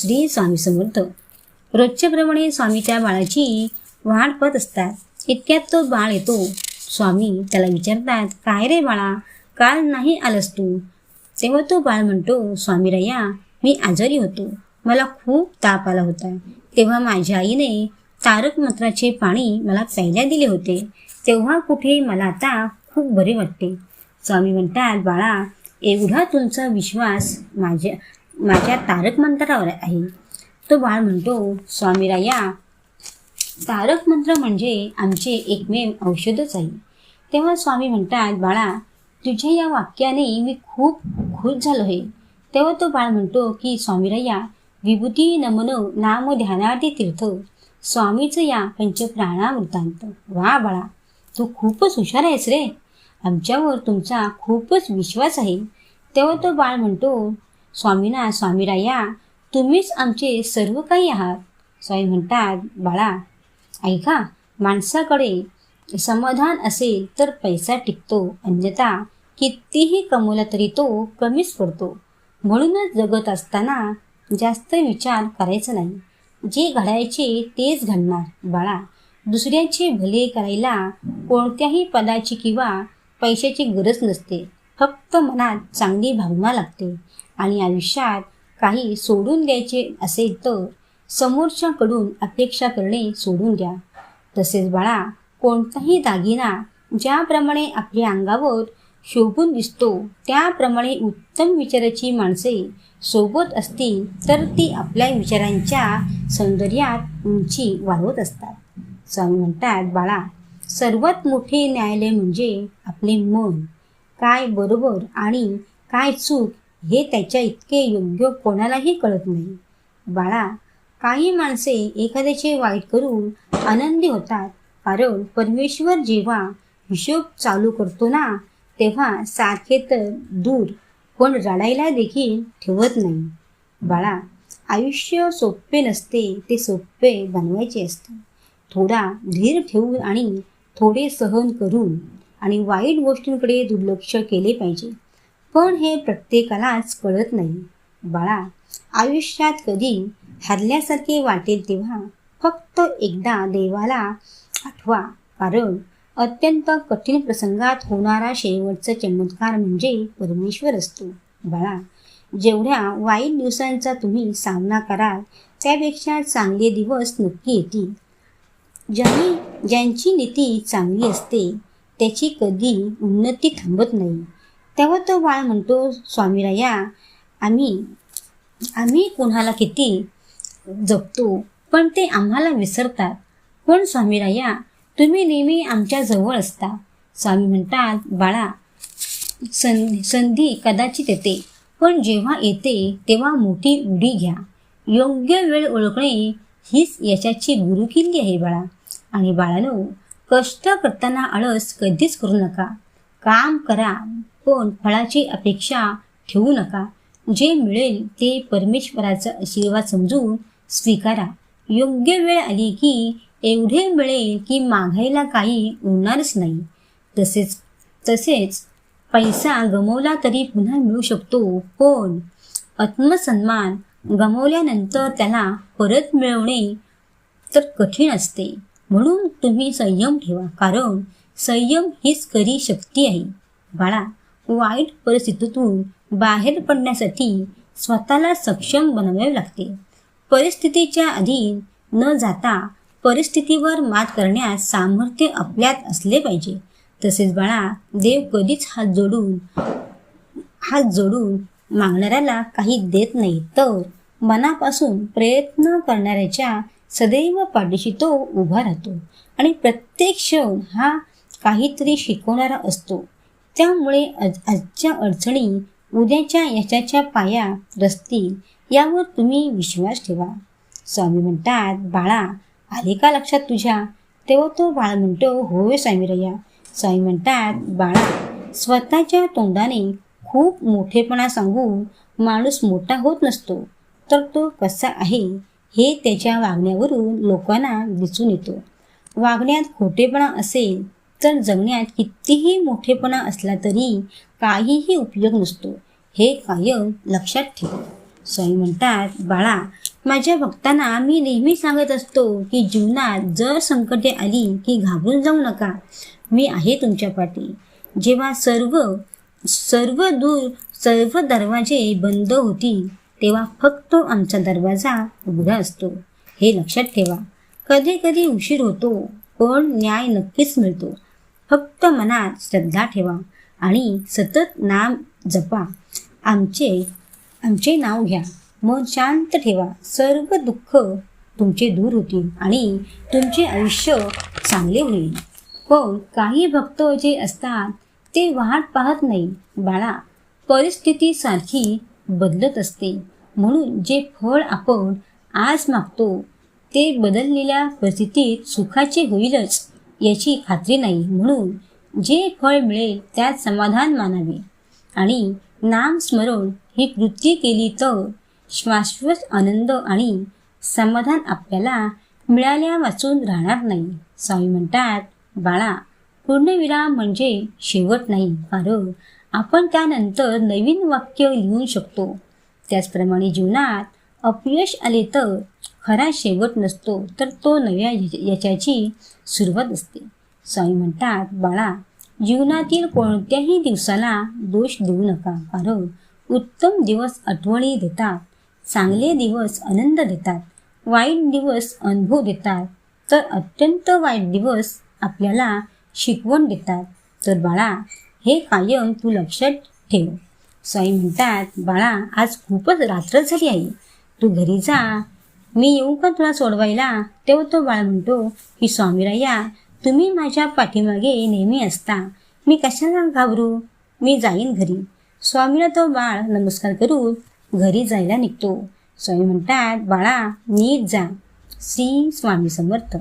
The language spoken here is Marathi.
श्री स्वामी समर्थ. रोजच्याप्रमाणे स्वामी त्या बाळाची वाट पत असतात. इतक्यात तो बाळ येतो. स्वामी त्याला विचारतात काय रे बाळा? काल नाही आलंस तू? तेव्हा तो बाळ म्हणतो स्वामी रया मी आजारी होतो. मला खूप ताप आला होता. तेव्हा माझ्या आईने तारक मंत्राचे पाणी मला प्यायला दिले होते. तेव्हा कुठे मला आता खूप बरे वाटते. स्वामी म्हणतात बाळा एवढा तुमचा विश्वास माझ्या माझ्या तारक मंत्रावर आहे. तो बाळ म्हणतो स्वामीराया तारक मंत्र म्हणजे आमचे एकमेव औषधच आहे. तेव्हा स्वामी म्हणतात बाळा तुझ्या या वाक्याने मी खूप खुश झालो आहे. तेव्हा तो बाळ म्हणतो की स्वामीराया विभूती नमनो नाम ध्यानार्थी तीर्थ स्वामीचं या पंचप्राणावृत्तांत वा बाळा तू खूपच हुशार आहेस रे. आमच्यावर तुमचा खूपच विश्वास आहे. तेव्हा तो बाळ म्हणतो स्वामीना स्वामीराया तुम्हीच आमचे सर्व काही आहात. स्वामी म्हणतात बाळा ऐका माणसाकडे समाधान असेल तर पैसा टिकतो अन्यथा कितीही कमवला तरी तो कमीच पडतो. म्हणूनच जगत असताना जास्त विचार करायचा नाही. जे घडायचे तेच घडणार बाळा. दुसऱ्याचे भले करायला कोणत्याही पदाची किंवा पैशाची गरज नसते. फक्त मनात चांगली भावना लागते. आणि आयुष्यात काही सोडून द्यायचे असेल तर समोरच्याकडून अपेक्षा करणे सोडून द्या. तसेच बाळा कोणताही दागिना ज्याप्रमाणे आपल्या अंगावर शोभून दिसतो त्याप्रमाणे उत्तम विचाराची माणसे सोबत असतील तर ती आपल्या विचारांच्या सौंदर्यात उंची वाढवत असतात. स्वामी म्हणतात बाळा सर्वात मोठे न्यायालय म्हणजे आपले मन. काय बरोबर आणि काय चूक हे त्याच्या इतके योग्य कोणालाही कळत नाही. बाळा काही माणसे एखाद्याचे वाईट करून आनंदी होतात. कारण परमेश्वर जेव्हा हिशोब चालू करतो ना तेव्हा सारखे तर दूर पण रडायला देखील ठेवत नाही. बाळा आयुष्य सोपे नसते ते सोपे बनवायचे असते. थोडा धीर ठेवून आणि थोडे सहन करून आणि वाईट गोष्टींकडे दुर्लक्ष केले पाहिजे. पण हे प्रत्येकालाच कळत नाही. बाळा आयुष्यात कधी हरल्यासारखे वाटेल तेव्हा फक्त एकदा देवाला आठवा कारण अत्यंत कठीण प्रसंगात होणारा शेवटचा चमत्कार म्हणजे परमेश्वर असतो. बाळा जेवढ्या वाईट दिवसांचा तुम्ही सामना कराल त्यापेक्षा चांगले दिवस नक्की येतील. ज्यांनी ज्यांची नीती चांगली असते त्याची कधी उन्नती थांबत नाही. तेव्हा तो बाळ म्हणतो स्वामीराया आम्ही आम्ही कोणाला किती जपतो पण ते आम्हाला विसरतात. पण स्वामीराया तुम्ही नेहमी आमच्या जवळ असता. स्वामी म्हणतात बाळा सं संधी कदाचित येते पण जेव्हा येते तेव्हा मोठी उडी घ्या. योग्य वेळ ओळखणे हीच यशाची गुरुकिल्ली आहे बाळा. आणि बाळानो कष्ट करताना आळस कधीच करू नका. काम करा पण फळाची अपेक्षा ठेवू नका. जे मिळेल ते परमेश्वराचा आशीर्वाद समजून स्वीकारा. योग्य वेळ आली की एवढे मिळेल की मागायला काही उरणारच नाही. तसेच तसेच पैसा गमवला तरी पुन्हा मिळू शकतो पण आत्मसन्मान गमवल्यानंतर त्याला परत मिळवणे तर कठीण असते. म्हणून तुम्ही संयम ठेवा कारण संयम हीच खरी शक्ती आहे. बाळा वाईट परिस्थितीतून बाहेर पडण्यासाठी स्वतःला सक्षम बनवावे लागते. परिस्थितीच्या अधीन न जाता परिस्थितीवर मात करण्यास सामर्थ्य आपल्यात असले पाहिजे. तसेच बाळा देव कधीच हात जोडून हात जोडून मागणाऱ्याला काही देत नाही. तर मनापासून प्रयत्न करणाऱ्याच्या सदैव पाठीशी तो उभा राहतो. आणि प्रत्येक क्षण हा काहीतरी शिकवणारा असतो. त्यामुळे आज आजच्या अडचणी उद्याच्या यशाच्या पाया रचतील यावर तुम्ही विश्वास ठेवा. स्वामी म्हणतात बाळा आले का लक्षात तुझ्या? तेव्हा तो बाळ म्हणतो होय स्वामीरया स्वामी म्हणतात बाळा स्वतःच्या तोंडाने खूप मोठेपणा सांगून माणूस मोठा होत नसतो. तर तो कसा आहे? हे त्याच्या वागण्यावरून लोकांना दिसून येतो. वागण्यात खोटेपणा असेल तर जगण्यात कितीही मोठेपणा असला तरी काहीही उपयोग नसतो. हे कायम लक्षात ठेव. स्वामी म्हणतात बाळा माझ्या भक्तांना मी नेहमी सांगत असतो की जीवनात जर संकटे आली की घाबरून जाऊ नका. मी आहे तुमच्या पाठी. जेव्हा सर्व सर्व दूर सर्व दरवाजे बंद होतील तेव्हा फक्त आमचा दरवाजा उघडा असतो. हे लक्षात ठेवा. कधी कधी उशीर होतो पण न्याय नक्कीच मिळतो. फक्त मनात श्रद्धा ठेवा आणि सतत नाम जपा. आमचे आमचे नाव घ्या. मन शांत ठेवा. सर्व दुःख तुमचे दूर होतील आणि तुमचे आयुष्य चांगले होईल. पण काही भक्त जे असतात ते वाट पाहत नाही. बाळा परिस्थिती सारखी बदलत असते. म्हणून जे फळ आपण आज मागतो ते बदललेल्या परिस्थितीत सुखाचे होईलच याची खात्री नाही. म्हणून जे फळ मिळेल त्यात समाधान मानावे. आणि नामस्मरण ही कृती केली तर शाश्वत आनंद आणि समाधान आपल्याला मिळाल्या वाचून राहणार नाही. स्वामी म्हणतात बाळा पूर्णविराम म्हणजे शेवट नाही कारण आपण त्यानंतर नवीन वाक्य लिहू शकतो. त्याचप्रमाणे जीवनात अपयश आले तर खरा शेवट नसतो तर तो नव्या याच्याची यशाची सुरुवात असते. स्वामी म्हणतात बाळा जीवनातील कोणत्याही दिवसाला दोष देऊ नका कारण उत्तम दिवस आठवणी देतात चांगले दिवस आनंद देतात वाईट दिवस अनुभव देतात तर अत्यंत वाईट दिवस आपल्याला शिकवण देतात. तर बाळा हे कायम तू लक्षात ठेव. स्वाई म्हणतात बाळा आज खूपच रात्र झाली आहे. तू घरी जा. मी येऊ का तुला सोडवायला? तेव्हा तो बाळ म्हणतो की स्वामीराया तुम्ही माझ्या पाठीमागे नेहमी असता. मी कशाला घाबरू? मी जाईन घरी. स्वामीला तो बाळ नमस्कार करून घरी जायला निघतो. स्वामी म्हणतात बाळा नीट जा. श्री स्वामी समर्थ.